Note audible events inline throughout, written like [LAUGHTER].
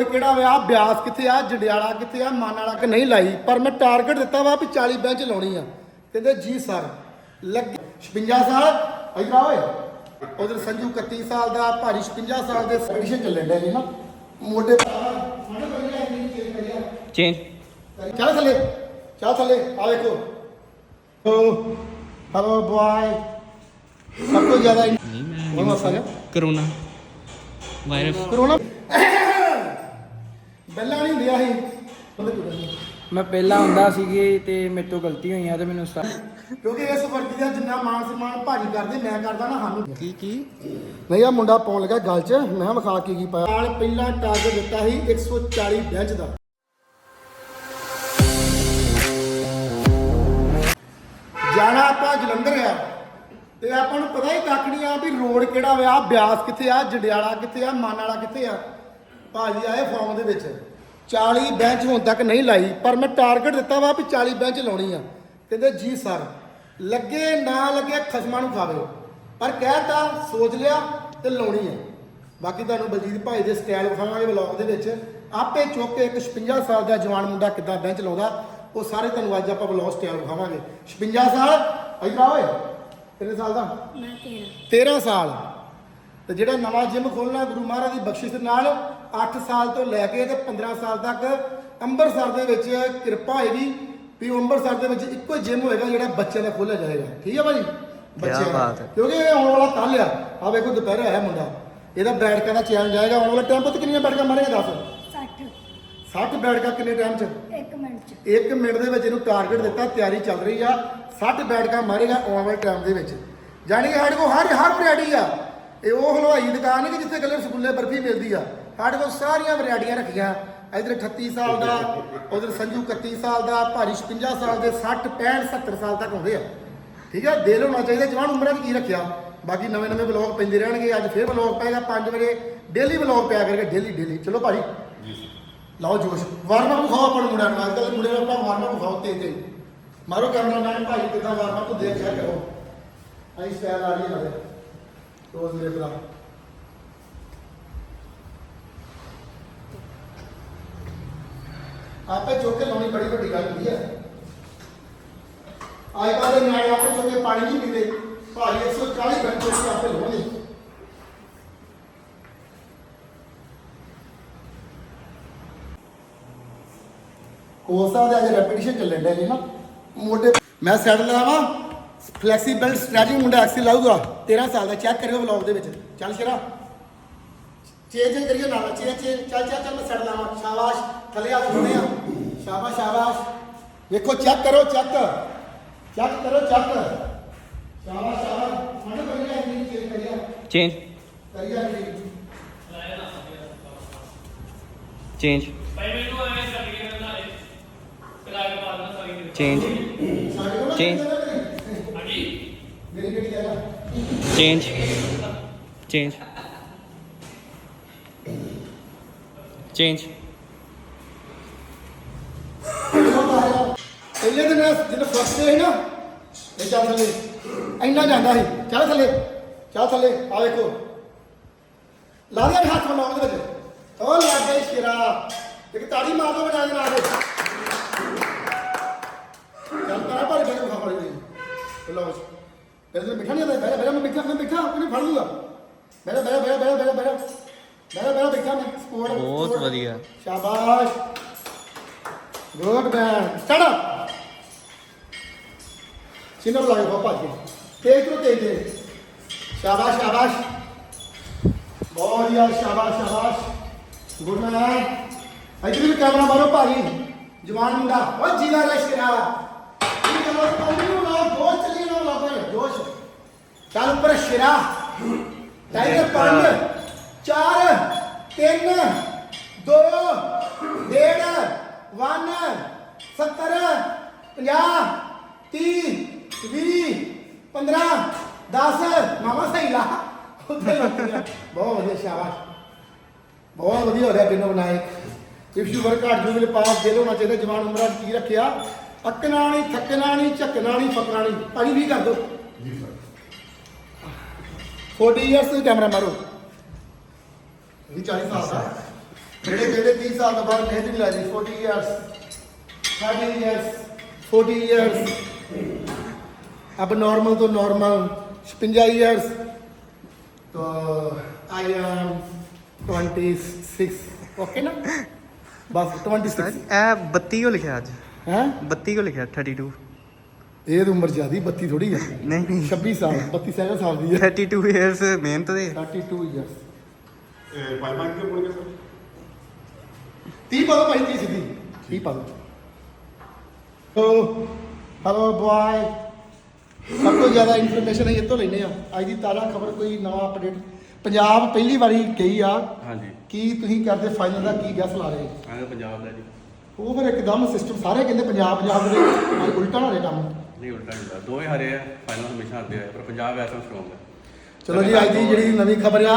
Road ਕਿਹੜਾ ਵਾ? ਬਿਆਸ ਕਿੱਥੇ ਆ? ਜੰਡਿਆਲਾ ਕਿੱਥੇ ਆ? ਮਾਨ ਵਾਲਾ ਕਿ ਨਹੀਂ ਲਾਈ? ਪਰ ਮੈਂ ਟਾਰਗੇਟ ਦਿੱਤਾ ਵਾ ਵੀ 40 ਬੈਂਚ ਲਾਉਣੀ ਆ। ਕਹਿੰਦੇ ਜੀ ਸਰ ਲੱਗ 56 ਸਾਲ। ਇਧਰ ਆ ਓਏ ਉਧਰ ਸੰਜੂ 31 ਸਾਲ ਦਾ ਭਾਰੀ 56 ਸਾਲ ਦੇ ਐਡੀਸ਼ਨ ਚੱਲਣ ਡਿਆ ਜੀ ਨਾ। ਮੋਢੇ ਚੇਂਜ ਚੱਲ ਥੱਲੇ ਚੱਲ ਥੱਲੇ ਆ ਵੇਖੋ। ਹਲੋ ਬॉय ਸਭ ਤੋਂ ਜ਼ਿਆਦਾ ਨਹੀਂ ਮੈਂ ਕਰੋਨਾ। ਵਾਇਰਸ। ਕਰੋਨਾ? ਬੈਲਾਂ ਨਹੀਂ ਹੁੰਦੀਆਂ ਸੀ ਨਹੀਂ। ਮੈਂ ਪਹਿਲਾਂ ਹੁੰਦਾ ਸੀਗੀ ਤੇ ਮੇਰੇ ਤੋਂ ਗਲਤੀ ਹੋਈਆਂ ਤੇ ਮੈਨੂੰ ਸਾ ਕਿਉਂਕਿ ਇਸ ਵਰਦੀ ਦਾ ਜਿੰਨਾ ਮਾਨ ਸਨਮਾਨ ਭਾਜੀ ਕਰਦੇ ਮੈਂ ਕਰਦਾ ਨਾ ਸਾਨੂੰ। ਕੀ ਕੀ? ਨਹੀਂ ਆ ਮੁੰਡਾ ਪਾਉਣ ਲੱਗਾ ਗੱਲ 'ਚ। ਮੈਂ ਕਿਹਾ ਵਿਖਾ ਕੀ ਕੀ ਪਾਇਆ? ਨਾਲ ਪਹਿਲਾਂ ਟਾਰਗੇਟ ਦਿੱਤਾ ਸੀ 140 ਬੈਂਚ ਦਾ। ਜਾਣਾ ਆਪਾਂ ਜਲੰਧਰ ਆ। ਤੇ ਆਪਾਂ ਨੂੰ ਪਤਾ ਹੀ ਕੱਖ ਨਹੀਂ ਆ ਵੀ ਰੋਡ ਕਿਹੜਾ ਵਾ ਬਿਆਸ ਕਿੱਥੇ ਆ ਜੰਡਿਆਲਾ ਕਿੱਥੇ ਆ ਮਾਨ ਵਾਲਾ ਕਿੱਥੇ ਆ। ਭਾਜੀ ਆਏ ਫਾਰਮ ਦੇ ਵਿੱਚ। 40 ਬੈਂਚ ਹੁਣ ਤੱਕ ਨਹੀਂ ਲਾਈ ਪਰ ਮੈਂ ਟਾਰਗੇਟ ਦਿੱਤਾ ਵਾ ਵੀ 40 ਬੈਂਚ ਲਾਉਣੀ ਆ। ਕਹਿੰਦੇ ਜੀ ਸਰ ਲੱਗੇ ਨਾ ਲੱਗੇ ਖਸਮਾਂ ਨੂੰ ਖਾਵੇ ਪਰ ਕਹਿਤਾ ਸੋਚ ਲਿਆ ਤੇ ਲਾਉਣੀ ਆ। ਬਾਕੀ ਤੁਹਾਨੂੰ ਬਲਜੀਤ ਭਾਈ ਦੇ ਸਟਾਈਲ ਵਿਖਾਵਾਂਗੇ ਵਲੌਗ ਦੇ ਵਿੱਚ। ਆਪੇ ਚੁੱਕ ਕੇ ਇੱਕ 56 ਸਾਲ ਦਾ ਜਵਾਨ ਮੁੰਡਾ ਕਿੱਦਾਂ ਬੈਂਚ ਲਾਉਂਦਾ ਉਹ ਸਾਰੇ ਤੁਹਾਨੂੰ ਅੱਜ ਆਪਾਂ ਵਲੌਗ ਸਟਾਈਲ ਵਿਖਾਵਾਂਗੇ। 56 ਸਾਲ? ਇਧਰ ਆ ਓਏ ਕਿੰਨੇ ਸਾਲ ਦਾ? ਮੈਂ ਤੇਰਾ। 13 ਸਾਲ। ਤੇ ਜਿਹੜਾ ਨਵਾਂ ਜਿਮ ਖੋਲਣਾ ਗੁਰੂ ਮਹਾਰਾਜ ਦੀ ਬਖਸ਼ਿਸ਼ ਦੇ ਨਾਲ 8 ਸਾਲ ਤੋਂ ਲੈ ਕੇ ਤੇ 15 ਸਾਲ ਤੱਕ ਅੰਮ੍ਰਿਤਸਰ ਦੇ ਵਿੱਚ ਕਿਰਪਾ ਹੋਏਗੀ ਵੀ ਅੰਮ੍ਰਿਤਸਰ ਦੇ ਵਿੱਚ ਇੱਕੋ ਜਿਮ ਹੋਏਗਾ ਜਿਹੜਾ ਬੱਚਿਆਂ ਦਾ ਖੋਲਿਆ ਜਾਏਗਾ। ਠੀਕ ਹੈ ਭਾਜੀ? ਬੱਚਿਆਂ ਦਾ। ਕਿਉਂਕਿ ਇਹ ਆਉਣ ਵਾਲਾ ਕੱਲ ਆ। ਆ ਵੇਖੋ ਦੁਪਹਿਰ ਆਇਆ ਮੁੰਡਾ। ਇਹਦਾ ਬੈਠਕਾਂ ਦਾ ਚੈਲੰਜ ਆਏਗਾ। ਆਉਣ ਵਾਲੇ ਟਾਈਮ ਤੇ ਕਿੰਨੀਆਂ ਬੈਠਕਾਂ ਮਾਰੇਗਾ ਦੱਸ? 60 60 ਬੈਠਕਾਂ ਕਿੰਨੇ ਟਾਈਮ 'ਚ? 1 ਮਿੰਟ ਚ। 1 ਮਿੰਟ ਦੇ ਵਿੱਚ ਇਹਨੂੰ ਟਾਰਗੇਟ ਦਿੱਤਾ। ਤਿਆਰੀ ਚੱਲ ਰਹੀ ਆ। 60 ਬੈਠਕਾਂ ਮਾਰੇਗਾ ਆਉਣ ਵਾਲੇ ਟਾਈਮ ਦੇ ਵਿੱਚ। ਜਾਣੀ ਕਿ ਸਾਡੇ ਕੋਲ ਹਰ ਹਰ ਵੈਰਾਈਟੀ ਆ। ਇਹ ਉਹ ਹਲਵਾਈ ਦੁਕਾਨ ਕਿ ਜਿੱਥੇ ਕੱਲੇ ਰਸਗੁੱਲੇ ਬਰਫੀ ਮਿਲਦੀ ਆ। ਸਾਡੇ ਕੋਲ ਸਾਰੀਆਂ ਵੈਰਾਈਟੀਆਂ ਰੱਖੀਆਂ। ਇਧਰ 38 ਸਾਲ ਦਾ ਉਧਰ ਸੰਜੂ 31 ਸਾਲ ਦਾ ਭਾਰੀ 56 ਸਾਲ ਦੇ 60 65 70 ਸਾਲ ਤੱਕ ਹੁੰਦੇ ਆ। ਠੀਕ ਆ? ਦਿਲ ਹੋਣਾ ਚਾਹੀਦਾ ਜਵਾਨ ਉਮਰਾਂ 'ਚ ਕੀ ਰੱਖਿਆ? ਬਾਕੀ ਨਵੇਂ ਨਵੇਂ ਬਲੌਗ ਪੈਂਦੇ ਰਹਿਣਗੇ ਅੱਜ ਫੇਰ ਬਲੌਗ ਪਏਗਾ 5 ਵਜੇ। ਡੇਲੀ ਬਲੌਗ ਪਿਆ ਕਰਕੇ ਡੇਲੀ ਡੇਲੀ। ਚਲੋ ਭਾਜੀ। ਲਾਓ ਜੋਸ਼। ਵਾਰਮ ਅਪ ਖਾਓ ਆਪਾਂ ਮੁੰਡਿਆਂ ਨੂੰ ਅੱਜ ਕੱਲ੍ਹ ਮੁੰਡਿਆਂ ਨੂੰ ਆਪਾਂ ਵਾਰਮ ਅਪ ਖਾਓ ਤੇ ਤੇ ਮਾਰੋ ਕੈਮਰਾਮੈਨ ਭਾਈ ਕਿਦਾਂ ਵਾਰਮ ਅਪ ਦੇਖ ਕਰੋ। ਆਈ ਸਟਾਈਲ ਆ ਰਹੀ ਹੈ ਨਾਲੇ। ਰੋਜ਼ ਮੇਰੇ ਭਰਾ ਆਪੇ ਚੁੱਕ ਕੇ ਲਾਉਣੀ ਬੜੀ ਵੱਡੀ ਗੱਲ ਹੁੰਦੀ ਹੈ। ਅੱਜ ਕੱਲ੍ਹ ਨਿਆਣੇ ਆਪੇ ਚੁੱਕ ਕੇ ਪਾਣੀ ਨਹੀਂ ਪੀਂਦੇ। ਭਾਜੀ 140 ਘੰਟੇ ਚ ਆਪੇ ਲਾਉਣਗੇ। ਕੋਚ ਦੇ ਅੱਜ ਰੈਪੀਟੀਸ਼ਨ ਚੱਲਣ ਡਿਆ ਨਾ ਮੋਢੇ ਮੈਂ ਸੈਟ ਲਾਵਾਂ। ਫਲੈਕਸੀਬਲ ਸਟ੍ਰੈਚਿੰਗ ਮੁੰਡਾ ਐਕਸਲ ਲਾਊਗਾ। 13 ਸਾਲ ਦਾ ਚੈੱਕ ਕਰਿਓ ਵਲੌਗ ਦੇ ਵਿੱਚ। ਚੱਲ ਸ਼ਰਾ। ਚੇ ਚੇ ਕਰੀਏ ਨਾਲ ਚੇ ਚੇ ਚੱਲ ਚੱਲ ਚੱਲ ਮੈਂ ਸੈਟ ਲਾਵਾਂ। ਸ਼ਾਬਾਸ਼। ਥੱਲੇ ਆ ਸੁਣਦੇ ਆ। ਸ਼ਾਬਾਸ਼ ਸ਼ਾਬਾਸ਼। ਵੇਖੋ ਚੈੱਕ ਕਰੋ ਚੈੱਕ ਚੈੱਕ ਕਰੋ ਚੈੱਕ ਸ਼ਾਬਾਸ਼ ਸ਼ਾਬਾਸ਼। ਮਨ ਕਰੀਏ ਨਹੀਂ ਚੇ ਕਰੀਏ। ਚੇਂਜ ਕਰੀਏ ਚੇਂਜ ਚੇਂਜ ਚੇਂਜ ਮੇਰੀ ਬੇਟੀ ਆ ਚੇਂਜ ਚੇਂਜ ਚੇਂਜ ਪਹਿਲੇ ਦਿਨ ਜਦੋਂ ਫਸਟ ਡੇ ਸੀ ਨਾ, ਇਹ ਚੱਲ ਥੱਲੇ। ਇੰਨਾ ਜਾਂਦਾ ਸੀ। ਚੱਲ ਥੱਲੇ ਚੱਲ ਥੱਲੇ, ਆ ਵੇਖੋ। ਲਾ ਦਿਆ ਹੱਥ ਮਨਾਉਣ ਦੇ ਵਿੱਚ। ਉਹ ਲੱਗ ਗਈ ਸ਼ੇਰਾ। ਇੱਕ ਤਾੜੀ ਮਾਰ ਦੋ ਬਜਾ ਦੇ ਨਾਲ ਦੇ। ਚੱਲ ਕਰਾ ਭਾਰੀ ਬੈਠ ਖਾ ਫੜੀ ਦੇ ਲਓ ਤੇਰੇ ਤੇ ਬਿਠਾ ਨਹੀਂ ਆਉਂਦਾ ਬੈਠਾ ਬੈਠਾ ਮੈਂ ਬਿਠਾ ਮੈਂ ਬਿਠਾ ਕਿਨੇ ਫੜ ਲੂਗਾ ਬੈਠਾ ਬੈਠਾ ਬੈਠਾ ਬੈਠਾ ਬੈਠਾ ਬੈਠਾ ਬੈਠਾ ਬੈਠਾ ਬਿਠਾ ਮੈਂ ਸਪੋਰਟ ਬਹੁਤ ਵਧੀਆ ਸ਼ਾਬਾਸ਼ ਗੁੱਡ ਮੈਨ ਸਟਾਰਟ ਸਿਨਰ ਲਾਇਓ ਬਾਪਾ ਜੀ ਤੇਜ ਤੋਂ ਤੇਜ ਤੇਜ। ਸ਼ਾਬਾਸ਼ ਸ਼ਾਬਾਸ਼ ਬਹੁਤ ਵਧੀਆ ਸ਼ਾਬਾਸ਼ ਸ਼ਾਬਾਸ਼ ਗੁੱਡ ਮੈਨ ਇੱਧਰ ਵੀ ਕੈਮਰਾ ਮਾਰੋ ਭਾਜੀ ਜਵਾਨ ਮੁੰਡਾ ਓ ਜੀਲਾ ਰੇ ਸ਼ੇਰਾ ਇਹ ਕਰੋ ਪੰਨੀ ਨੂੰ ਲਾਓ ਜੋਸ਼ ਚੱਲੀ ਨਾ ਲਾਓ ਫਿਰ, ਜੋਸ਼ ਚੱਲ ਉੱਪਰ ਸ਼ੇਰਾ। ਟਾਈਗਰ ਪੰਜ, ਚਾਰ, ਤਿੰਨ, ਦੋ, ਡੇਢ, ਵਨ 70 50 30 20 15 10 ਮਾਮਾ ਸਹੀ ਲਾ। ਉੱਥੇ ਬਹੁਤ ਵਧੀਆ, ਸ਼ਾਬਾਸ਼। ਬਹੁਤ ਵਧੀਆ ਹੋ ਰਿਹਾ ਬਿਨੋ Vinayak if you work hard you will pass ਦਿਲ ਹੋਣਾ ਚਾਹੀਦਾ। ਜਵਾਨ ਉਮਰਾਂ 'ਚ ਕੀ ਰੱਖਿਆ? ਅੱਕਣਾ ਨਹੀਂ ਥੱਕਣਾ ਨਹੀਂ ਝੱਕਣਾ ਨਹੀਂ ਫਕਣਾ ਨਹੀਂ ਭਾਜੀ ਵੀ ਕਰ ਦੋ ਜੀ ਸਰ फोर्टी इयर्स कैमरा मारो ਇਹਦੀ 40 ਸਾਲ ਦਾ ਜਿਹੜੇ ਜਿਹੜੇ 30 ਸਾਲ ਦਾ ਬਾਅਦ ਨਹੀਂ ਮਿਲਿਆ 40 ਇਅਰਸ 30 ਇਅਰਸ 40 ਇਅਰਸ अब नॉर्मल तो नॉर्मल छपंजा ईयर्स तो I am twenty six okay ना? [LAUGHS] बस ट्वेंटी सिक्स बत्ती को लिखा अज बत्ती को थर्टी टू ਇਹ ਤਾਂ ਉਮਰ ਜ਼ਿਆਦੀ 32 ਥੋੜੀ ਹੈ ਨਹੀਂ। ਨਹੀਂ 26 ਸਾਲ 32 ਸਾਲ ਸਾਲ ਦੀ ਹੈ 32 ਇਅਰਸ ਮਿਹਨਤ ਦੇ। 32 ਇਅਰਸ ਪੰਜ ਪੰਜ ਕਿਲੋ ਪੁੜ ਗਿਆ ਸਰ? 30 ਪਾ ਦੋ ਭਾਈ 30 ਸਿੱਧੀ। 30 ਪਾ ਦੋ। ਹੈਲੋ ਹੈਲੋ ਬॉय ਸਭ ਤੋਂ ਜ਼ਿਆਦਾ ਇਨਫੋਰਮੇਸ਼ਨ ਇਹ ਤੋਂ ਲੈਨੇ ਆ ਅੱਜ ਦੀ ਤਾਜ਼ਾ ਖਬਰ ਕੋਈ ਨਵਾਂ ਅਪਡੇਟ ਪੰਜਾਬ ਪਹਿਲੀ ਵਾਰੀ ਗਈ ਆ ਹਾਂਜੀ। ਕੀ ਤੁਸੀਂ ਕਰਦੇ ਫਾਈਨਲ ਦਾ ਕੀ ਗੈਸ ਲਾ ਰਹੇ ਆਹ ਪੰਜਾਬ ਦਾ ਜੀ। ਉਹ ਫਿਰ ਇੱਕਦਮ ਸਿਸਟਮ ਸਾਰੇ ਕਹਿੰਦੇ ਪੰਜਾਬ ਪੰਜਾਬ ਦੇ। ਉਲਟਾ ਹੋ ਰਿਹਾ ਕੰਮ। ਨਹੀਂ ਉਲਟਾ ਨਹੀਂ ਹੁੰਦਾ। ਦੋਵੇਂ ਹਾਰੇ ਆ ਫਾਈਨਲ ਹਮੇਸ਼ਾ ਹਾਰਦੇ ਆ ਪਰ ਪੰਜਾਬ ਐਸਾ ਸਟਰੋਂਗ ਹੈ ਚਲੋ ਜੀ ਅੱਜ ਦੀ ਜਿਹੜੀ ਨਵੀਂ ਖਬਰ ਆ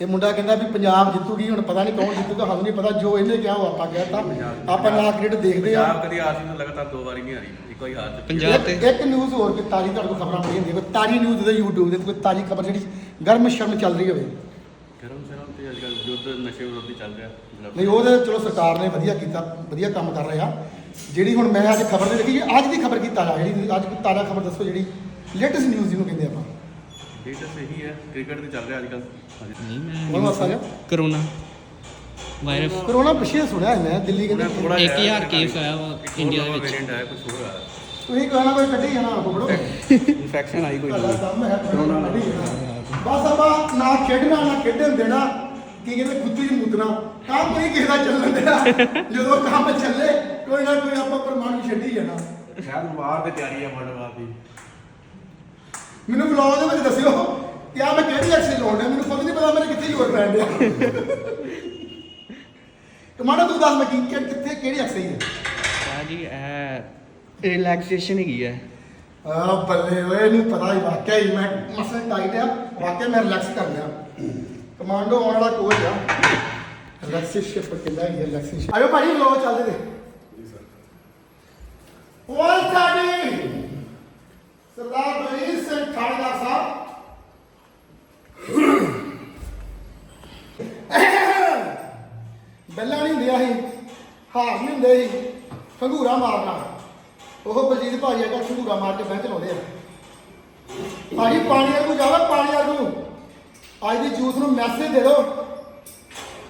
ਇਹ ਮੁੰਡਾ ਕਹਿੰਦਾ ਵੀ ਪੰਜਾਬ ਜਿੱਤੂਗੀ ਹੁਣ ਪਤਾ ਨਹੀਂ ਕੌਣ ਜਿੱਤੂਗਾ ਸਾਨੂੰ ਨਹੀਂ ਪਤਾ ਜੋ ਇਹਨੇ ਕਿਹਾ ਉਹ ਆਪਾਂ ਕਹਿਤਾ ਆਪਾਂ ਨਾ ਕ੍ਰਿਕਟ ਦੇਖਦੇ ਆ। ਪੰਜਾਬ ਕਦੀ ਹਾਰ ਸੀ ਲਗਾਤਾਰ ਦੋ ਵਾਰੀ ਨਹੀਂ ਹਾਰੀ। ਇੱਕ ਵਾਰੀ ਹਾਰ ਚੁੱਕੀ ਪੰਜਾਬ ਤੇ ਇੱਕ ਨਿਊਜ਼ ਹੋਰ ਕਿ ਤਾਜੀ ਤੁਹਾਡੇ ਕੋਲ ਖਬਰਾਂ ਪੜੀ ਹੁੰਦੀ ਕੋਈ ਤਾਜੀ ਨਿਊਜ਼ ਦੇ YouTube ਦੇ ਤੇ ਕੋਈ ਤਾਜੀ ਖਬਰ ਜਿਹੜੀ ਗਰਮ ਸ਼ਰਮ ਚੱਲ ਰਹੀ ਹੋਵੇ। ਗਰਮ ਸ਼ਰਮ ਤੇ ਅੱਜ ਕੱਲ ਯੁੱਧ ਨਸ਼ੇ ਵਿਰੋਧੀ ਚੱਲ ਰਿਹਾ। ਨਹੀਂ ਉਹ ਤੇ ਚਲੋ ਸਰਕਾਰ ਨੇ ਵਧੀਆ ਕੀਤਾ ਵਧੀਆ ਕੰਮ ਕਰ ਰਿਹਾ। ਜਿਹੜੀ ਹੁਣ ਮੈਂ ਅੱਜ ਖਬਰ ਦੇ ਦੇਖੀ ਅੱਜ ਦੀ ਖਬਰ ਕੀ ਤਾਜ਼ਾ ਜਿਹੜੀ ਅੱਜ ਦੀ ਤਾਜ਼ਾ ਖਬਰ ਦੱਸੋ ਜਿਹੜੀ ਲੇਟੈਸਟ ਨਿਊਜ਼ ਜਿਹਨੂੰ ਕਹਿੰਦੇ ਆਪਾਂ। ਡੇਟਸ ਇਹੀ ਹੈ ਕ੍ਰਿਕਟ ਤੇ ਚੱਲ ਰਿਹਾ ਅੱਜ ਕੱਲ ਨਹੀਂ ਉਹਨੂੰ ਦੱਸਾਂ ਕਰੋਨਾ ਵਾਇਰਸ। ਕਰੋਨਾ ਪਿੱਛੇ ਸੁਣਿਆ ਹੈ ਮੈਂ ਦਿੱਲੀ ਕਹਿੰਦੇ ਥੋੜਾ 1000 ਕੇਸ ਆਇਆ ਵਾ ਇੰਡੀਆ ਦੇ ਵਿੱਚ। ਵੇਰੀਐਂਟ ਹੈ ਕੁਝ ਹੋਰ ਆ ਤੁਸੀਂ ਕਹਿਣਾ ਕੋਈ ਕੱਢੀ ਜਾਣਾ ਕੋਬੜੋ ਇਨਫੈਕਸ਼ਨ ਆਈ ਕੋਈ ਤੁਹਾਡਾ ਕੰਮ ਹੈ ਕਰੋਨਾ ਕੱਢੀ ਜਾਣਾ ਬਸ ਆਪਾਂ ਨਾ ਖੇਡਣਾ ਨਾ ਖੇਡਣ ਦੇਣਾ। ਕੀ ਕਹਿੰਦੇ ਖੁੱਤੀ ਦੀ ਮੁੱਤਣਾ। ਕੰਮ ਨਹੀਂ ਕਿਸੇ ਦਾ ਚੱਲਣ ਦੇਣਾ ਜਦੋਂ ਕੰਮ ਚੱਲੇ ਕੋਈ ਨਾ ਕੋਈ ਆਪਾਂ ਪਰਮਾਣੂ ਛੱਡੀ ਜਾਣਾ। ਸ਼ਾਇਦ ਬਾਹਰ ਤੇ ਤਿਆਰੀ ਹੈ ਵਰਲਡ ਵਾਰ ਦੀ ਮੈਨੂੰ ਬਲੌਗ ਦੇ ਵਿੱਚ ਦੱਸਿਓ ਕਿ ਆ ਮੈਂ ਕਿਹੜੀ ਐਕਸਰਸਾਈਜ਼ ਲਾਉਣ ਡਿਆ ਮੈਨੂੰ ਖੁਦ ਨਹੀਂ ਪਤਾ ਮੇਰੇ ਕਿੱਥੇ ਜ਼ੋਰ ਪੈਣ ਡਿਆ। ਕਮਾਂਡੋ ਤੂੰ ਦੱਸ ਮੈਂ ਕੀ ਕਿੱਥੇ ਕਿਹੜੀ ਐਕਸਰਸਾਈਜ਼ ਹੈ? ਆ ਜੀ ਇਹ ਰਿਲੈਕਸੇਸ਼ਨ ਹੈਗੀ ਹੈ। ਆ ਬੱਲੇ ਓਏ ਇਹਨੂੰ ਪਤਾ ਹੀ ਵਾਕਿਆ ਹੀ ਮੈਂ ਮਸਲ ਟਾਈਟ ਆ। ਵਾਕਿਆ ਮੈਂ ਰਿਲੈਕਸ ਕਰ ਲਿਆ। ਕਮਾਂਡੋ ਆਉਣ ਵਾਲਾ ਕੋਚ ਆ। ਰਿਲੈਕਸੇਸ਼ਨ ਪਰ ਕਿੰਦਾ ਹੀ ਰਿਲੈਕਸੇਸ਼ਨ ਆਇਓ ਭਾਈ ਲੋ ਚੱਲਦੇ ਤੇ ਜੀ ਸਰ। ਵਾਲ ਸਾਡੀ ਸਰਦਾਰ ਬਲਜੀਤ ਸਿੰਘ ਥਾਣੇਦਾਰ ਸਾਹਿਬ। ਬੱਲਾ ਨਹੀਂ ਹੁੰਦੀਆਂ ਸੀ ਹਾਰ ਨਹੀਂ ਹੁੰਦੇ ਸੀ ਖੰਗੂਰਾ ਮਾਰਨਾ। ਉਹ ਬਲਜੀਤ ਭਾਜੀ ਅਗਾ ਖੰਗੂਰਾ ਮਾਰ ਕੇ ਬੈਂਚ ਲਾਉਂਦੇ ਆ। ਭਾਜੀ ਪਾਣੀ ਵਾਂਗੂ ਜਾਵੇ ਪਾਣੀ ਵਾਂਗੂ। ਅੱਜ ਦੀ ਜੂਸ ਨੂੰ ਮੈਸੇਜ ਦੇ ਦਿਓ।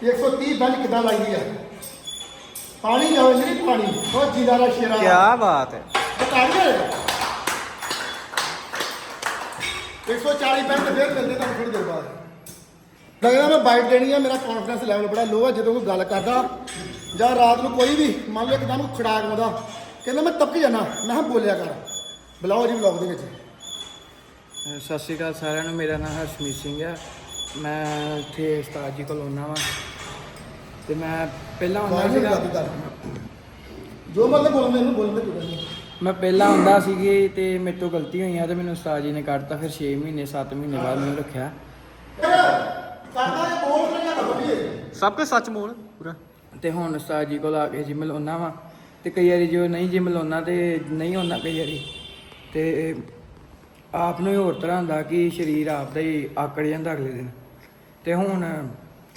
ਵੀ 130 ਬੈਂਚ ਕਿੱਦਾਂ ਲਾਈਦੀ ਆ? ਪਾਣੀ ਜਾਵੇ ਨਹੀਂ ਪਾਣੀ। ਉਹ ਜੀਦਾ ਦਾ ਸ਼ੇਰਾ। ਕੀ ਬਾਤ ਹੈ। ਬਤਾਈਏ 140 ਬੈਂਚ ਫੇਰ ਮਿਲਦੇ ਤੁਹਾਨੂੰ ਥੋੜੀ ਦੇਰ ਬਾਅਦ। ਲੱਗਦਾ ਮੈਂ ਬਾਈਟ ਦੇਣੀ ਆ ਮੇਰਾ ਕੌਨਫੀਡੈਂਸ ਲੈਵਲ ਬੜਾ ਲੋ ਆ ਜਦੋਂ ਕੋਈ ਗੱਲ ਕਰਦਾ ਜਾਂ ਰਾਤ ਨੂੰ ਕੋਈ ਵੀ ਮੰਨ ਲਓ ਇੱਕਦਮ ਖੜਾਕ ਆਉਂਦਾ ਕਹਿੰਦਾ ਮੈਂ ਤਪਕ ਜਾਣਾ ਮੈਂ ਕਿਹਾ ਬੋਲਿਆ ਕਰ। ਬੁਲਾਓ ਜੀ ਵਲੌਗ ਦੇ ਵਿੱਚ। ਸਤਿ ਸ਼੍ਰੀ ਅਕਾਲ ਸਾਰਿਆਂ ਨੂੰ ਮੇਰਾ ਨਾਮ ਹਰਸ਼ਮੀਤ ਸਿੰਘ ਹੈ ਮੈਂ ਇੱਥੇ ਉਸਤਾਦ ਜੀ ਕੋਲ ਆਉਣਾ ਵਾਂ। ਤੇ ਮੈਂ ਪਹਿਲਾਂ ਹੁੰਦਾ ਸੀਗਾ ਗੱਲ। ਜੋ ਮਤਲਬ ਬੋਲਦੇ ਇਹਨੂੰ ਬੋਲਦੇ ਕੋਈ ਨਹੀਂ। ਮੈਂ ਪਹਿਲਾਂ ਹੁੰਦਾ ਸੀਗੀ ਤੇ ਮੇਰੇ ਤੋਂ ਗਲਤੀ ਹੋਈਆਂ ਤੇ ਮੈਨੂੰ ਉਸਤਾਦ ਜੀ ਨੇ ਕੱਢਤਾ ਫਿਰ 6 ਮਹੀਨੇ 7 ਮਹੀਨੇ ਬਾਅਦ ਮੈਨੂੰ ਰੱਖਿਆ। ਕਰਦਾ ਇਹ ਬੋਲ ਰਿਹਾ ਨਾ ਬੱਬੀਏ ਸਭ ਕੁਝ ਸੱਚ ਬੋਲ ਪੂਰਾ। ਤੇ ਹੁਣ ਉਸਤਾਦ ਜੀ ਕੋਲ ਆ ਕੇ ਜਿਮ ਲਾਉਣਾ ਵਾ। ਤੇ ਕਈ ਵਾਰੀ ਜੋ ਨਹੀਂ ਜਿਮ ਲਾਉਣਾ ਤੇ ਨਹੀਂ ਹੁੰਦਾ ਕਈ ਵਾਰੀ। ਤੇ ਆਪ ਨੂੰ ਹੀ ਹੋਰ ਤਰ੍ਹਾਂ ਹੁੰਦਾ ਕਿ ਸਰੀਰ ਆਪ ਦਾ ਹੀ ਆਕੜ ਜਾਂਦਾ ਅਗਲੇ ਦਿਨ। ਤੇ ਹੁਣ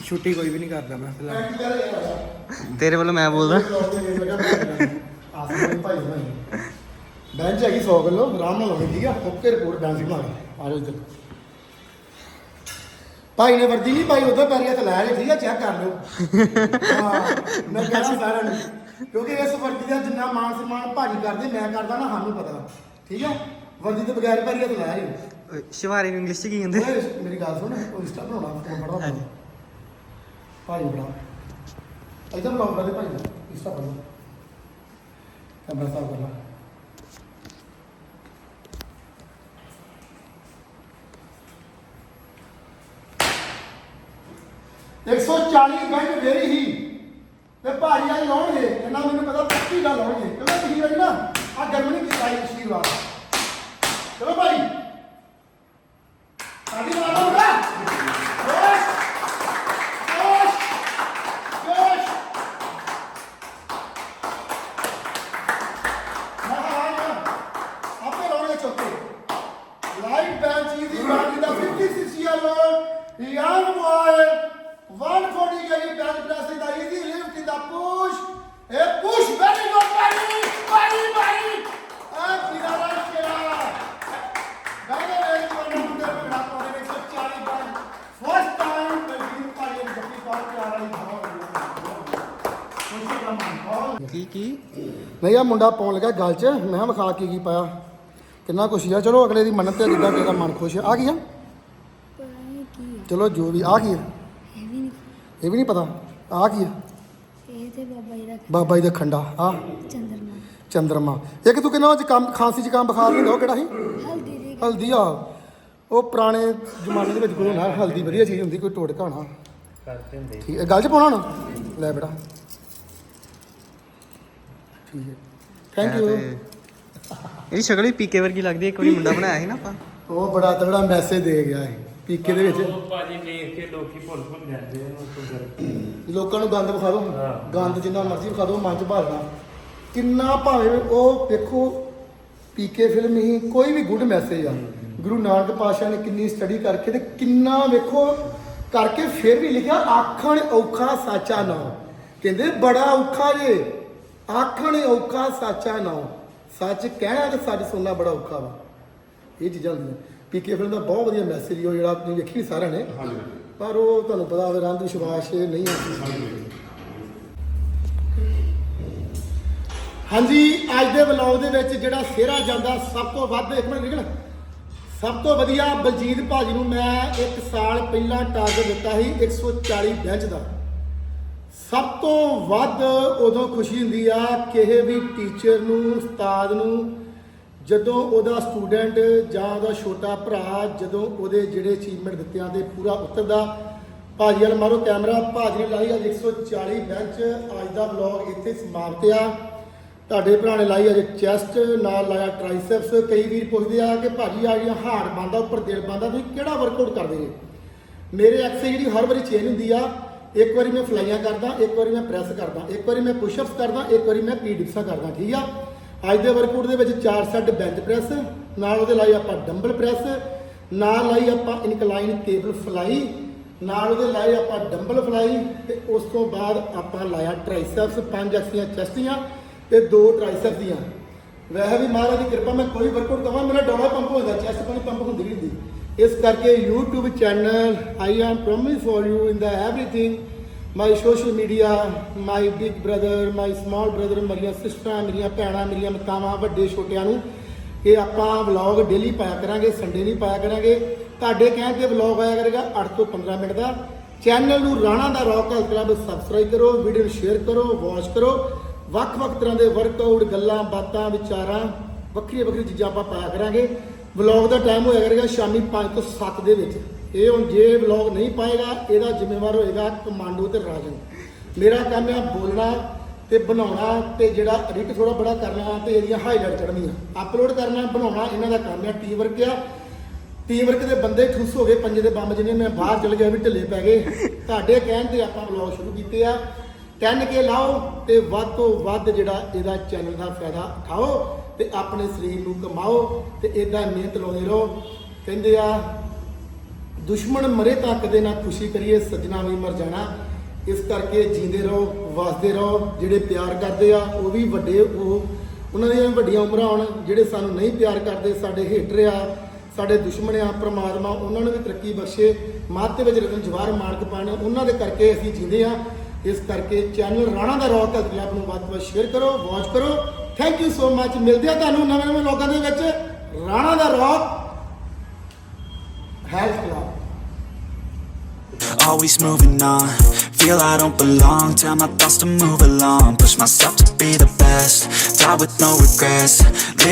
ਛੁੱਟੀ ਕੋਈ ਵੀ ਨਹੀਂ ਕਰਦਾ ਮੈਂ ਫਿਲਹਾਲ। ਤੇਰੇ ਵੱਲੋਂ ਮੈਂ ਬੋਲਦਾ। ਆਸਮਾਨ ਭਾਈ ਭਾਈ ਬੈਂਚ ਹੈਗੀ 100 ਕਿਲੋ ਆਰਾਮ ਨਾਲ ਹੋਣੀ ਠੀਕ ਆ? ਓਕੇ ਰਿਪੋਰਟ ਡਾਂਸ ਬਣਾ ਕੇ ਆ ਜਾਓ ਇੱਧਰ। ਭਾਈ ਨੇ ਵਰਦੀ ਨਹੀਂ ਪਾਈ ਉਧਰ ਪੈਰੀਆ ਤੇ ਲੈ ਲਈ ਠੀਕ ਆ? ਚੈੱਕ ਕਰ ਲਿਓ। ਹਾਂ ਮੈਂ ਕਹਿੰਦਾ ਸਾਰਿਆਂ ਨੂੰ ਕਿਉਂਕਿ ਇਸ ਵਰਦੀ ਦਾ ਜਿੰਨਾ ਮਾਨ ਸਨਮਾਨ ਭਾਜੀ ਕਰਦੇ ਮੈਂ ਕਰਦਾ ਨਾ ਸਾਨੂੰ ਪਤਾ। ਠੀਕ ਆ? ਵਰਦੀ ਤੋਂ ਬਗੈਰ ਪੈਰੀਆ ਤੇ ਲੈ ਲਈ ਸ਼ਿਵਾਰੀ ਨੂੰ ਇੰਗਲਿਸ਼ ਚ ਕੀ ਕਹਿੰਦੇ? ਓਏ ਮੇਰੀ ਗੱਲ ਸੁਣ ਉਹ ਇੰਸਟਾ ਬਣਾਉਣਾ ਫੋਨ ਪੜਦਾ ਹਾਂਜੀ। ਭਾਈ ਬਣਾ। ਇਧਰ ਬਲੌਗ ਕਰਦੇ ਭਾਈ ਦਾ ਇੰਸਟਾ ਪੜਦਾ ਕੈਮਰਾ ਸਾਫ਼ ਕਰਨਾ। ਇੱਕ ਸੌ ਚਾਲੀ ਬੈਂਕ ਵੇਰੀ ਹੀ। ਤੇ ਭਾਈ ਆ ਲਾਉਣਗੇ ਇਹਨਾਂ ਮੈਨੂੰ ਪਤਾ ਪੱਕੀ ਗੱਲ ਲਾਉਣਗੇ ਕਿਉਂਕਿ ਪਿਛਲੀ ਵਾਰੀ ਨਾ ਆ ਗਰਮੀ ਨਹੀਂ ਕੀਤੀ ਪਿਛਲੀ ਵਾਰ। ਚਲੋ ਭਾਈ ਨਹੀਂ ਆ ਮੁੰਡਾ ਪਾਉਣ ਲੱਗਾ ਗੱਲ 'ਚ। ਮੈਂ ਕਿਹਾ ਵਿਖਾ ਕੀ ਕੀ ਪਾਇਆ। ਕਿੰਨਾ ਕੁਛ ਆ। ਚਲੋ ਅਗਲੇ ਦੀ ਮੰਨਤ ਹੈ ਜਿੱਦਾਂ ਦਾ ਮਨ ਖੁਸ਼ ਆ। ਆ ਕੀ ਆ? ਪਤਾ ਨਹੀਂ ਕੀ ਚਲੋ ਜੋ ਵੀ ਆ ਕੀ ਆ? ਇਹ ਵੀ ਨਹੀਂ ਇਹ ਵੀ ਨਹੀਂ ਪਤਾ? ਆ ਕੀ ਆ? ਇਹ ਤੇ ਬਾਬਾ ਜੀ ਦਾ ਬਾਬਾ ਜੀ ਦਾ ਖੰਡਾ ਆ। ਚੰਦਰਮਾ। ਚੰਦਰਮਾ। ਇੱਕ ਤੂੰ ਕਿੰਨਾ ਜ਼ੁਕਾਮ ਖਾਂਸੀ ਜ਼ੁਕਾਮ ਬੁਖਾਰ ਨਹੀਂ ਹੁੰਦਾ ਉਹ ਕਿਹੜਾ ਸੀ? ਹਲਦੀ ਦੀ ਹਲਦੀ ਆ। ਉਹ ਪੁਰਾਣੇ ਜ਼ਮਾਨੇ ਦੇ ਵਿੱਚ ਕੋਈ ਨਾ ਹਲਦੀ ਵਧੀਆ ਚੀਜ਼ ਹੁੰਦੀ ਕੋਈ ਟੋਟਕਾ ਹੋਣਾ। ਠੀਕ ਹੈ ਗੱਲ 'ਚ ਪਾਉਣਾ ਹੁਣ? ਲੈ ਬੇਟਾ। ਠੀਕ ਹੈ। ਥੈਂਕ ਯੂ ਇਹਦੀ ਸ਼ਕਲ ਵੀ ਪੀਕੇ ਵਰਗੀ ਲੱਗਦੀ ਹੈ ਇੱਕ ਵਾਰੀ ਮੁੰਡਾ ਬਣਾਇਆ ਸੀ ਨਾ ਆਪਾਂ। ਉਹ ਬੜਾ ਤਗੜਾ ਮੈਸੇਜ ਦੇ ਗਿਆ ਹੈ ਪੀਕੇ ਦੇ ਵਿੱਚ। ਭਾਜੀ ਵੇਖ ਕੇ ਲੋਕੀ ਭੁੱਲ ਭੁੱਲ ਜਾਂਦੇ ਆ ਉਹ ਤੋਂ ਲੋਕਾਂ ਨੂੰ ਗੰਦ ਵਿਖਾ ਦਿਓ ਹਾਂ। ਗੰਦ ਜਿੰਨਾ ਮਰਜ਼ੀ ਵਿਖਾ ਦਿਓ ਮਨ 'ਚ ਭਾਲਣਾ। ਕਿੰਨਾ ਭਾਵੇਂ ਉਹ ਵੇਖੋ ਪੀਕੇ ਫਿਲਮ ਹੀ ਕੋਈ ਵੀ ਗੁੱਡ ਮੈਸੇਜ ਆ। ਗੁਰੂ ਨਾਨਕ ਪਾਤਸ਼ਾਹ ਨੇ ਕਿੰਨੀ ਸਟੱਡੀ ਕਰਕੇ ਤੇ ਕਿੰਨਾ ਵੇਖੋ ਕਰਕੇ ਫਿਰ ਵੀ ਲਿਖਿਆ ਆਖਣ ਔਖਾ ਸਾਚਾ ਨਾ। ਕਹਿੰਦੇ ਬੜਾ ਔਖਾ ਜੇ। ਆਖਣ ਔਖਾ ਸਾਚਾ ਨਾ ਸੱਚ ਕਹਿਣਾ ਤੇ ਸੱਚ ਸੁਣਨਾ ਬੜਾ ਔਖਾ ਵਾ। ਇਹ ਚੀਜ਼ਾਂ ਹੁੰਦੀਆਂ। ਪੀਕੇ ਫਿਲਮ ਦਾ ਬਹੁਤ ਵਧੀਆ ਮੈਸੇਜ ਉਹ ਜਿਹੜਾ ਤੁਸੀਂ ਵੇਖੀ ਸਾਰਿਆਂ ਨੇ। ਹਾਂਜੀ। ਪਰ ਉਹ ਤੁਹਾਨੂੰ ਪਤਾ ਹੋਵੇ ਰੰਗ ਵਿਸ਼ਵਾਸ ਨਹੀਂ ਆਉਂਦੀ। ਹਾਂਜੀ ਅੱਜ ਦੇ ਵਲੌਗ ਦੇ ਵਿੱਚ ਜਿਹੜਾ ਸਿਹਰਾ ਜਾਂਦਾ ਸਭ ਤੋਂ ਵੱਧ ਇੱਕ ਮਿੰਟ ਨਿਕਲ ਸਭ ਤੋਂ ਵਧੀਆ ਬਲਜੀਤ ਭਾਜੀ ਨੂੰ ਮੈਂ ਇੱਕ ਸਾਲ ਪਹਿਲਾਂ ਟਾਰਗੇਟ ਦਿੱਤਾ ਸੀ 140 ਬੈਂਚ ਦਾ। ਸਭ ਤੋਂ ਵੱਧ ਉਦੋਂ ਖੁਸ਼ੀ ਹੁੰਦੀ ਆ ਕਿਸੇ ਵੀ ਟੀਚਰ ਨੂੰ, ਉਸਤਾਦ ਨੂੰ, ਜਦੋਂ ਉਹਦਾ ਸਟੂਡੈਂਟ ਜਾਂ ਉਹਦਾ ਛੋਟਾ ਭਰਾ ਜਦੋਂ ਉਹਦੇ ਜਿਹੜੇ ਅਚੀਵਮੈਂਟ ਦਿੱਤਿਆਂ ਤੇ ਪੂਰਾ ਉਤਰਦਾ। ਭਾਜੀ ਵਾਲ ਮਾਰੋ ਕੈਮਰਾ, ਭਾਜੀ ਨੇ ਲਾਈ ਅੱਜ 140 ਬੈਂਚ, ਅੱਜ ਦਾ ਵਲੌਗ ਇੱਥੇ ਸਮਾਪਤ ਆ। ਤੁਹਾਡੇ ਭਰਾ ਨੇ ਲਾਈ ਅੱਜ ਚੈਸਟ, ਨਾਲ ਲਾਇਆ ਟ੍ਰਾਈਸੈਪਸ। ਕਈ ਵੀਰ ਪੁੱਛਦੇ ਆ ਕਿ ਭਾਜੀ ਆ ਜਿਹੜੀਆਂ ਹਾਰਡ ਬੰਦਾ ਉੱਪਰ ਦਿਲ ਬੰਦਾ ਤੁਸੀਂ ਕਿਹੜਾ ਵਰਕਆਊਟ ਕਰਦੇ ਨੇ ਮੇਰੇ ਐਕਸਰਸਾਈਜ਼ ਜਿਹੜੀ ਹਰ ਵਾਰੀ ਚੇਂਜ ਹੁੰਦੀ ਆ ਇੱਕ ਵਾਰੀ ਮੈਂ ਫਲਾਈਆਂ ਕਰਦਾ, ਇੱਕ ਵਾਰੀ ਮੈਂ ਪ੍ਰੈਸ ਕਰਦਾ, ਇੱਕ ਵਾਰੀ ਮੈਂ ਪੁਸ਼-ਅਪਸ ਕਰਦਾ, ਇੱਕ ਵਾਰੀ ਮੈਂ ਪੀ ਡਿਪਸਾਂ ਕਰਦਾ, ਠੀਕ ਆ? ਅੱਜ ਦੇ ਵਰਕਆਊਟ ਦੇ ਵਿੱਚ 4 ਸੈੱਟ ਬੈਂਚ ਪ੍ਰੈਸ ਨਾਲ ਉਹਦੇ ਲਾਈ ਆਪਾਂ ਡੰਬਲ ਪ੍ਰੈਸ ਨਾਲ ਲਾਈ ਆਪਾਂ ਇਨਕਲਾਈਨ ਕੇਬਲ ਫਲਾਈ ਨਾਲ ਉਹਦੇ ਲਾਏ ਆਪਾਂ ਡੰਬਲ ਫਲਾਈ ਤੇ ਉਸ ਤੋਂ ਬਾਅਦ ਆਪਾਂ ਲਾਇਆ ਟ੍ਰਾਈਸੈਪਸ ਪੰਜ ਐਕਸੀਆਂ ਚੈਸਟੀਆਂ ਤੇ ਦੋ ਟ੍ਰਾਈਸੈਪਸ ਦੀਆਂ। ਵੈਸੇ ਵੀ ਮਹਾਰਾਜ ਦੀ ਕਿਰਪਾ, ਮੈਂ ਕੋਈ ਵਰਕਆਊਟ ਕਰਾਂ ਮੇਰਾ ਡੋਲਾ ਪੰਪ ਹੋ ਜਾਂਦਾ ਚੈਸਟ ਪਾਣੀ ਪੰਪ ਹੁੰਦੀ ਨਹੀਂ ਹੁੰਦੀ। ਇਸ ਕਰਕੇ YouTube channel I am promise for you in the everything my social media my big brother my small brother ਮੇਰੀਆਂ ਸਿਸਟਰਾਂ ਮੇਰੀਆਂ ਭੈਣਾਂ, ਮੇਰੀਆਂ ਮਤਾਵਾਂ, ਵੱਡੇ ਛੋਟਿਆਂ ਨੂੰ ਇਹ ਆਪਾਂ ਵਲੌਗ ਡੇਲੀ ਪਾਇਆ ਕਰਾਂਗੇ ਸੰਡੇ ਨਹੀਂ ਪਾਇਆ ਕਰਾਂਗੇ। ਤੁਹਾਡੇ ਕਹਿਣ ਤੇ ਵਲੌਗ ਆਇਆ ਕਰੇਗਾ 8 ਤੋਂ 15 ਮਿੰਟ ਦਾ। ਚੈਨਲ ਨੂੰ ਰਾਣਾ ਦਾ ਰੌਕ ਹੈਲਥ ਕਲੱਬ ਸਬਸਕ੍ਰਾਈਬ ਕਰੋ ਵੀਡੀਓ ਨੂੰ ਸ਼ੇਅਰ ਕਰੋ ਵਾਚ ਕਰੋ। ਵੱਖ-ਵੱਖ ਤਰ੍ਹਾਂ ਦੇ ਵਰਕਆਊਟ ਗੱਲਾਂ, ਬਾਤਾਂ, ਵਿਚਾਰਾਂ ਵੱਖਰੀਆਂ ਵੱਖਰੀਆਂ ਚੀਜ਼ਾਂ ਆਪਾਂ ਪਾਇਆ ਕਰਾਂਗੇ। ਵਲੌਗ ਦਾ ਟਾਈਮ ਹੋਇਆ ਕਰੇਗਾ ਸ਼ਾਮੀ 5 ਤੋਂ 7 ਦੇ ਵਿੱਚ। ਇਹ ਹੁਣ ਜੇ ਵਲੌਗ ਨਹੀਂ ਪਾਏਗਾ, ਇਹਦਾ ਜ਼ਿੰਮੇਵਾਰ ਹੋਏਗਾ ਕਮਾਂਡੋ ਤੇ ਰਾਜਨ। ਮੇਰਾ ਕੰਮ ਹੈ ਬੋਲਣਾ ਤੇ ਬਣਾਉਣਾ ਤੇ ਜਿਹੜਾ ਐਡਿਟ ਥੋੜਾ ਬੜਾ ਕਰਨਾ ਤੇ ਇਹਦੀਆਂ ਹਾਈਲਾਈਟ ਚੜ੍ਹਨੀਆਂ। ਅਪਲੋਡ ਕਰਨਾ, ਬਣਾਉਣਾ, ਇਹਨਾਂ ਦਾ ਕੰਮ ਹੈ ਟੀਮ ਵਰਕ ਆ। ਟੀਮ ਵਰਕ ਦੇ ਬੰਦੇ ਠੁੱਸ ਹੋ ਗਏ ਪੰਜੇ ਦੇ ਬੰਬ ਜਿਹਨੇ ਮੈਂ ਬਾਹਰ ਚਲ ਗਿਆ ਵੀ ਢਿੱਲੇ ਪੈ ਗਏ। ਤੁਹਾਡੇ ਕਹਿਣ ਤੇ ਆਪਾਂ ਵਲੌਗ ਸ਼ੁਰੂ ਕੀਤੇ ਆ। 10k ਲਾਓ ਤੇ ਵੱਧ ਤੋਂ ਵੱਧ ਜਿਹੜਾ ਇਹਦਾ ਚੈਨਲ ਦਾ ਫਾਇਦਾ ਉਠਾਓ। ਤੇ ਆਪਣੇ ਸਰੀਰ ਨੂੰ ਕਮਾਓ ਤੇ ਇਦਾਂ ਮਿਹਨਤ ਲਾਉਂਦੇ ਰਹੋ। ਕਹਿੰਦੇ ਆ, ਦੁਸ਼ਮਣ ਮਰੇ ਤਾਂ ਦੇ ਨਾਲ ਖੁਸ਼ੀ ਕਰੀਏ, ਸੱਜਣਾ ਵੀ ਮਰ ਜਾਣਾ। ਇਸ ਕਰਕੇ ਜੀਂਦੇ ਰਹੋ, ਵਸਦੇ ਰਹੋ। ਜਿਹੜੇ ਪਿਆਰ ਕਰਦੇ ਆ, ਉਹ ਵੀ ਵੱਡੇ ਉਹ ਉਹਨਾਂ ਦੀਆਂ ਵੀ ਵੱਡੀਆਂ ਉਮਰਾਂ ਹੋਣ, ਜਿਹੜੇ ਸਾਨੂੰ ਨਹੀਂ ਪਿਆਰ ਕਰਦੇ, ਸਾਡੇ ਹੇਟਰ ਆ, ਸਾਡੇ ਦੁਸ਼ਮਣ ਆ, ਪ੍ਰਮਾਤਮਾ, ਉਹਨਾਂ ਨੂੰ ਵੀ ਤਰੱਕੀ ਬਖਸ਼ੇ। ਮਾਤੇ ਵਿੱਚ ਰਤਨ ਜਵਾਰ ਮਾਰਕ ਪਾਣ ਉਹਨਾਂ ਦੇ ਕਰਕੇ ਅਸੀਂ ਜੀਂਦੇ ਆ। ਇਸ ਕਰਕੇ ਚੈਨਲ ਰਾਣਾ ਦਾ ਰੌਕ ਹੈਲਥ ਨੂੰ ਵੱਧ ਤੋਂ ਵੱਧ ਸ਼ੇਅਰ ਕਰੋ ਵਾਚ ਕਰੋ। ਥੈਂਕ ਯੂ ਸੋ ਮੱਚ ਮਿਲਦੇ ਆ ਤੁਹਾਨੂੰ ਨਵੇਂ ਨਵੇਂ ਲੋਕਾਂ ਦੇ ਵਿੱਚ ਰਾਣਾ ਦਾ rock health club Always moving on, feel I don't belong Tell my thoughts to move along, push myself to be the best Die with no regrets, live